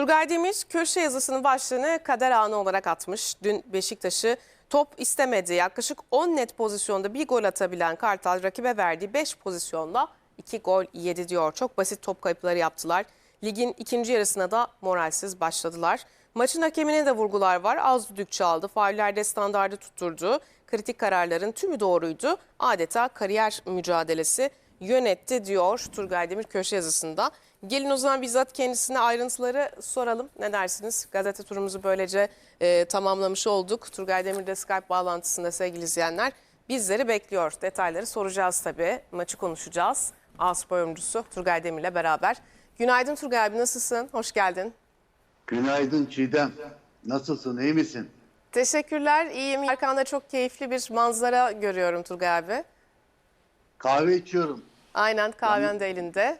Turgay Demir köşe yazısının başlığını kader anı olarak atmış. Dün Beşiktaş'ı top istemedi. Yaklaşık 10 net pozisyonda bir gol atabilen Kartal rakibe verdiği 5 pozisyonda 2 gol yedi diyor. Çok basit top kayıpları yaptılar. Ligin ikinci yarısına da moralsiz başladılar. Maçın hakemine de vurgular var. Az düdük çaldı. Faullerde standardı tutturdu. Kritik kararların tümü doğruydu. Adeta kariyer mücadelesi yönetti diyor Turgay Demir köşe yazısında. Gelin o zaman bizzat kendisine ayrıntıları soralım. Ne dersiniz? Gazete turumuzu böylece e, tamamlamış olduk. Turgay Demir de Skype bağlantısında sevgili izleyenler bizleri bekliyor. Detayları soracağız tabii. Maçı konuşacağız. A-Spor yorumcusu Turgay Demir'le beraber. Günaydın Turgay abi nasılsın? Hoş geldin. Günaydın Çiğdem. Nasılsın, iyi misin? Teşekkürler. İyiyim. Arkanda çok keyifli bir manzara görüyorum Turgay abi. Kahve içiyorum. Aynen kahven de elinde.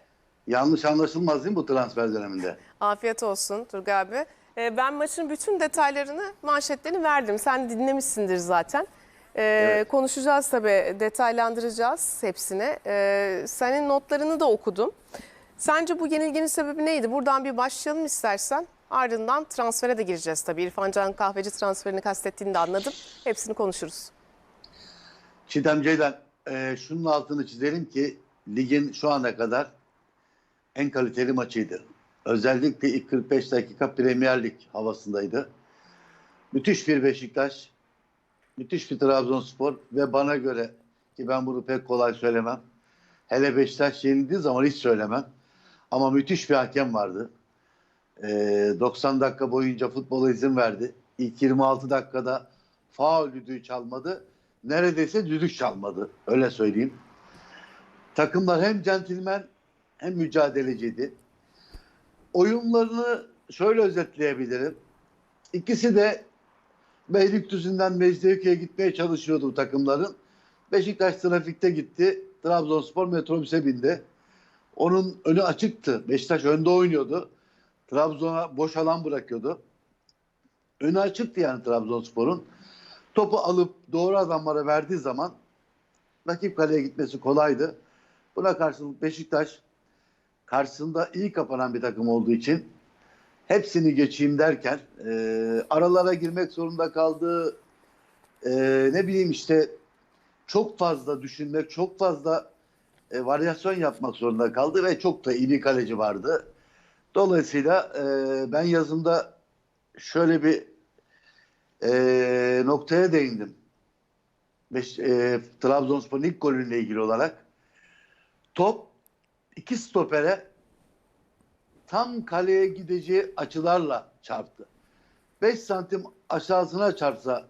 Yanlış anlaşılmaz değil mi bu transfer döneminde? Afiyet olsun Turgay abi. Ee, Ben maçın bütün detaylarını, manşetlerini verdim. Sen dinlemişsindir zaten. Ee, Evet. Konuşacağız tabii, detaylandıracağız hepsini. Ee, senin notlarını da okudum. Sence bu yenilginin sebebi neydi? Buradan bir başlayalım istersen. Ardından transfere de gireceğiz tabii. İrfan Can Kahveci transferini kastettiğini de anladım. Hepsini konuşuruz. Çiğdem Ceylan, e, şunun altını çizelim ki ligin şu ana kadar en kaliteli maçıydı. Özellikle ilk 45 dakika Premier Lig havasındaydı. Müthiş bir Beşiktaş, müthiş bir Trabzonspor ve bana göre ki ben bunu pek kolay söylemem. Hele Beşiktaş yenildiği zaman hiç söylemem. Ama müthiş bir hakem vardı. Ee, 90 dakika boyunca futbola izin verdi. İlk 26 dakikada faul düdüğü çalmadı. Neredeyse düdük çalmadı. Öyle söyleyeyim. Takımlar hem centilmen hem mücadeleciydi. Oyunlarını şöyle özetleyebilirim. İkisi de Beylikdüzü'nden Mecidiyeköy'e gitmeye çalışıyordu bu takımların. Beşiktaş trafikte gitti. Trabzonspor metrobüse bindi. Onun önü açıktı. Beşiktaş önde oynuyordu. Trabzon'a boş alan bırakıyordu. Önü açıktı yani Trabzonspor'un. Topu alıp doğru adamlara verdiği zaman rakip kaleye gitmesi kolaydı. Buna karşılık Beşiktaş karşısında iyi kapanan bir takım olduğu için hepsini geçeyim derken e, aralara girmek zorunda kaldı. E, ne bileyim işte çok fazla düşünmek, çok fazla e, varyasyon yapmak zorunda kaldı ve çok da iyi bir kaleci vardı. Dolayısıyla e, ben yazımda şöyle bir e, noktaya değindim. Beş, e, Trabzonspor'un ilk golüyle ilgili olarak top iki stopere tam kaleye gideceği açılarla çarptı. 5 santim aşağısına çarpsa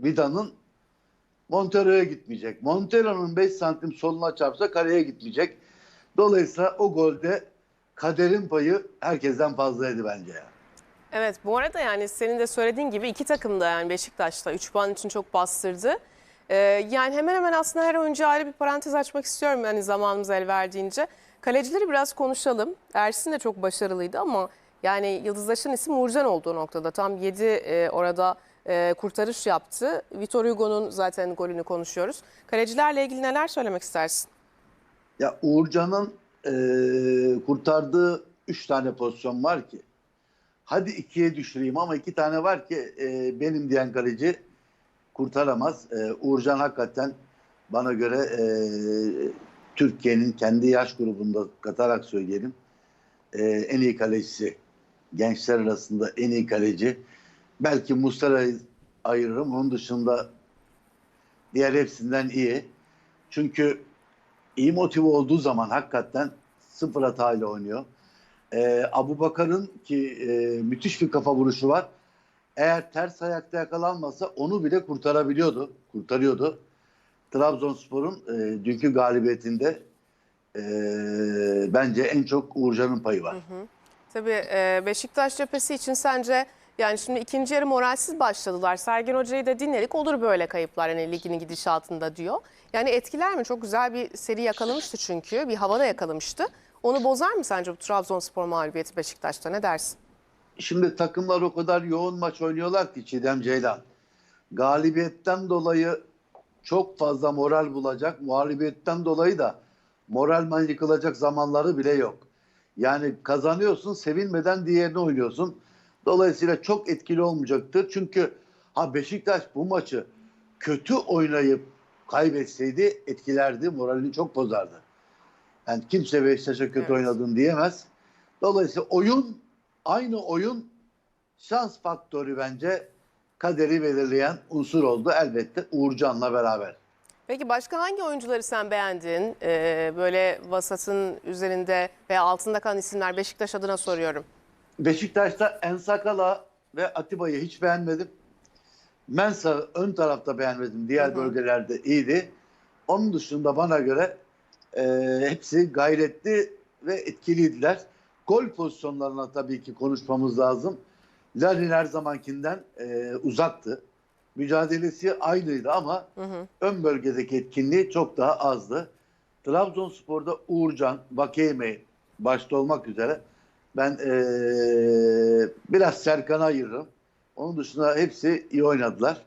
Vida'nın Montero'ya gitmeyecek. Montero'nun 5 santim soluna çarpsa kaleye gitmeyecek. Dolayısıyla o golde kaderin payı herkesten fazlaydı bence ya. Evet bu arada yani senin de söylediğin gibi iki takım da yani Beşiktaş'ta 3 puan için çok bastırdı. Ee, yani hemen hemen aslında her oyuncu ayrı bir parantez açmak istiyorum yani zamanımız el verdiğince. Kalecileri biraz konuşalım. Ersin de çok başarılıydı ama yani yıldızlaşan isim Uğurcan olduğu noktada. Tam 7 orada e, kurtarış yaptı. Vitor Hugo'nun zaten golünü konuşuyoruz. Kalecilerle ilgili neler söylemek istersin? Ya Uğurcan'ın e, kurtardığı 3 tane pozisyon var ki. Hadi ikiye düşüreyim ama iki tane var ki e, benim diyen kaleci kurtaramaz. E, Uğurcan hakikaten bana göre e, Türkiye'nin kendi yaş grubunda katarak söyleyelim e, en iyi kalecisi. Gençler arasında en iyi kaleci. Belki Muslera'yı ayırırım. Onun dışında diğer hepsinden iyi. Çünkü iyi motive olduğu zaman hakikaten sıfır hatayla oynuyor. Ee, Abu Bakar'ın ki e, müthiş bir kafa vuruşu var. Eğer ters ayakta yakalanmasa onu bile kurtarabiliyordu, kurtarıyordu. Trabzonspor'un e, dünkü galibiyetinde e, bence en çok Uğurcan'ın payı var. Tabii e, Beşiktaş cephesi için sence yani şimdi ikinci yarı moralsiz başladılar. Sergen Hoca'yı da dinledik. Olur böyle kayıplar yani ligin gidişatında diyor. Yani etkiler mi? Çok güzel bir seri yakalamıştı çünkü. Bir havada yakalamıştı. Onu bozar mı sence bu Trabzonspor mağlubiyeti Beşiktaş'ta? Ne dersin? Şimdi takımlar o kadar yoğun maç oynuyorlar ki Çiğdem Ceylan. Galibiyetten dolayı çok fazla moral bulacak. Mağlubiyetten dolayı da moralman yıkılacak zamanları bile yok. Yani kazanıyorsun, sevinmeden diğerini oynuyorsun. Dolayısıyla çok etkili olmayacaktır. Çünkü ha Beşiktaş bu maçı kötü oynayıp kaybetseydi etkilerdi, moralini çok bozardı. Yani kimse Beşiktaş'a kötü Evet. oynadın diyemez. Dolayısıyla oyun, aynı oyun şans faktörü bence kaderi belirleyen unsur oldu. Elbette Uğurcan'la beraber. Peki başka hangi oyuncuları sen beğendin? Ee, böyle vasatın üzerinde veya altında kalan isimler Beşiktaş adına soruyorum. Beşiktaş'ta Ensakala ve Atiba'yı hiç beğenmedim. Mensa ön tarafta beğenmedim. Diğer Hı hı. bölgelerde iyiydi. Onun dışında bana göre e, hepsi gayretli ve etkiliydiler. Gol pozisyonlarına tabii ki konuşmamız lazım. Larin her zamankinden e, uzaktı. Mücadelesi aynıydı ama Hı hı. ön bölgedeki etkinliği çok daha azdı. Trabzonspor'da Uğurcan, Vakeyme başta olmak üzere ben eee, biraz Serkan'a ayırırım. Onun dışında hepsi iyi oynadılar.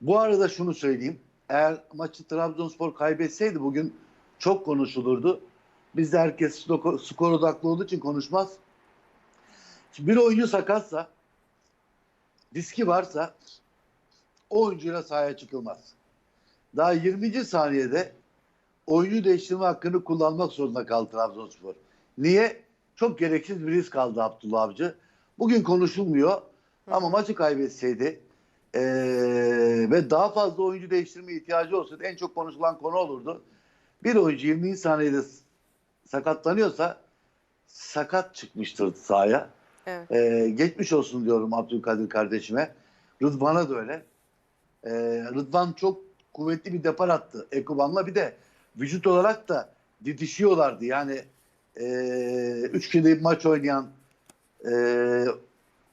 Bu arada şunu söyleyeyim. Eğer maçı Trabzonspor kaybetseydi bugün çok konuşulurdu. Bizde herkes skor, odaklı olduğu için konuşmaz. Şimdi bir oyuncu sakatsa, riski varsa o oyuncuyla sahaya çıkılmaz. Daha 20. saniyede oyuncu değiştirme hakkını kullanmak zorunda kaldı Trabzonspor. Niye? Çok gereksiz bir risk aldı Abdullah Avcı. Bugün konuşulmuyor ama maçı kaybetseydi eee, ve daha fazla oyuncu değiştirme ihtiyacı olsaydı en çok konuşulan konu olurdu. Bir oyuncu 20. saniyede sakatlanıyorsa sakat çıkmıştır sahaya. Evet. Ee, geçmiş olsun diyorum Abdülkadir kardeşime. Rıdvan'a da öyle. Ee, Rıdvan çok kuvvetli bir depar attı Ekuban'la. Bir de vücut olarak da didişiyorlardı. Yani e, üç kere maç oynayan e,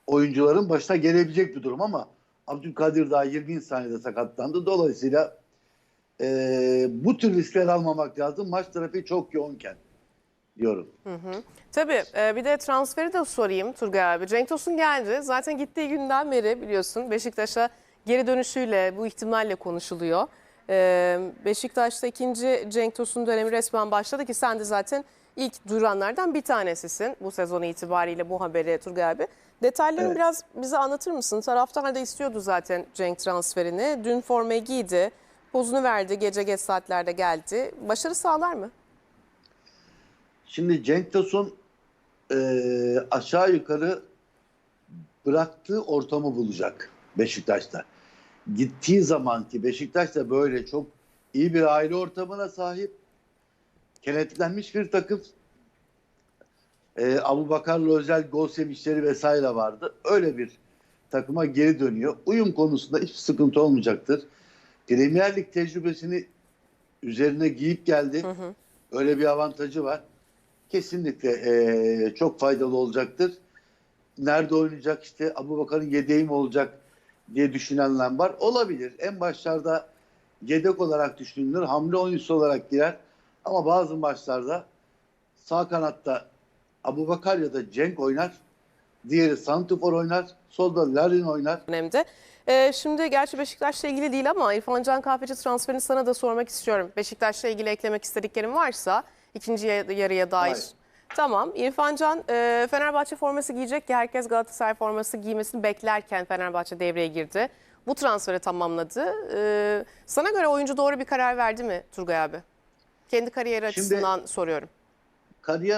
oyuncuların başına gelebilecek bir durum ama Abdülkadir daha 20 saniyede sakatlandı. Dolayısıyla e, bu tür riskler almamak lazım. Maç trafiği çok yoğunken diyorum. Hı hı. Tabii e, bir de transferi de sorayım Turgay abi. Cenk Tosun geldi. Zaten gittiği günden beri biliyorsun Beşiktaş'a geri dönüşüyle bu ihtimalle konuşuluyor. E, Beşiktaş'ta ikinci Cenk Tosun dönemi resmen başladı ki sen de zaten ilk duyuranlardan bir tanesisin bu sezon itibariyle bu haberi Turgay abi. Detaylarını Evet. biraz bize anlatır mısın? Taraftar da istiyordu zaten Cenk transferini. Dün formayı giydi. Pozunu verdi. Gece geç saatlerde geldi. Başarı sağlar mı? Şimdi Cenk Tosun eee, aşağı yukarı bıraktığı ortamı bulacak Beşiktaş'ta. Gittiği zamanki Beşiktaş da böyle çok iyi bir aile ortamına sahip. Kenetlenmiş bir takım. Eee Abu Bakar'la özel gol sevinçleri vesaire vardı. Öyle bir takıma geri dönüyor. Uyum konusunda hiçbir sıkıntı olmayacaktır. Premier Lig tecrübesini üzerine giyip geldi. Hı hı. Öyle bir avantajı var. Kesinlikle eee, çok faydalı olacaktır. Nerede oynayacak işte Abu Bakar'ın yedeği mi olacak diye düşünenler var. Olabilir. En başlarda yedek olarak düşünülür. Hamle oyuncusu olarak girer. Ama bazı maçlarda sağ kanatta Abu Bakar ya da Cenk oynar. Diğeri Santifor oynar. Solda Larin oynar. dönemde. Ee, şimdi gerçi Beşiktaş'la ilgili değil ama İrfan Can Kahveci transferini sana da sormak istiyorum. Beşiktaş'la ilgili eklemek istediklerin varsa ikinci ya- yarıya dair. Hayır. Tamam. İrfan Can e, Fenerbahçe forması giyecek ki herkes Galatasaray forması giymesini beklerken Fenerbahçe devreye girdi. Bu transferi tamamladı. Ee, sana göre oyuncu doğru bir karar verdi mi Turgay abi? Kendi kariyeri Şimdi- açısından soruyorum. Kariyer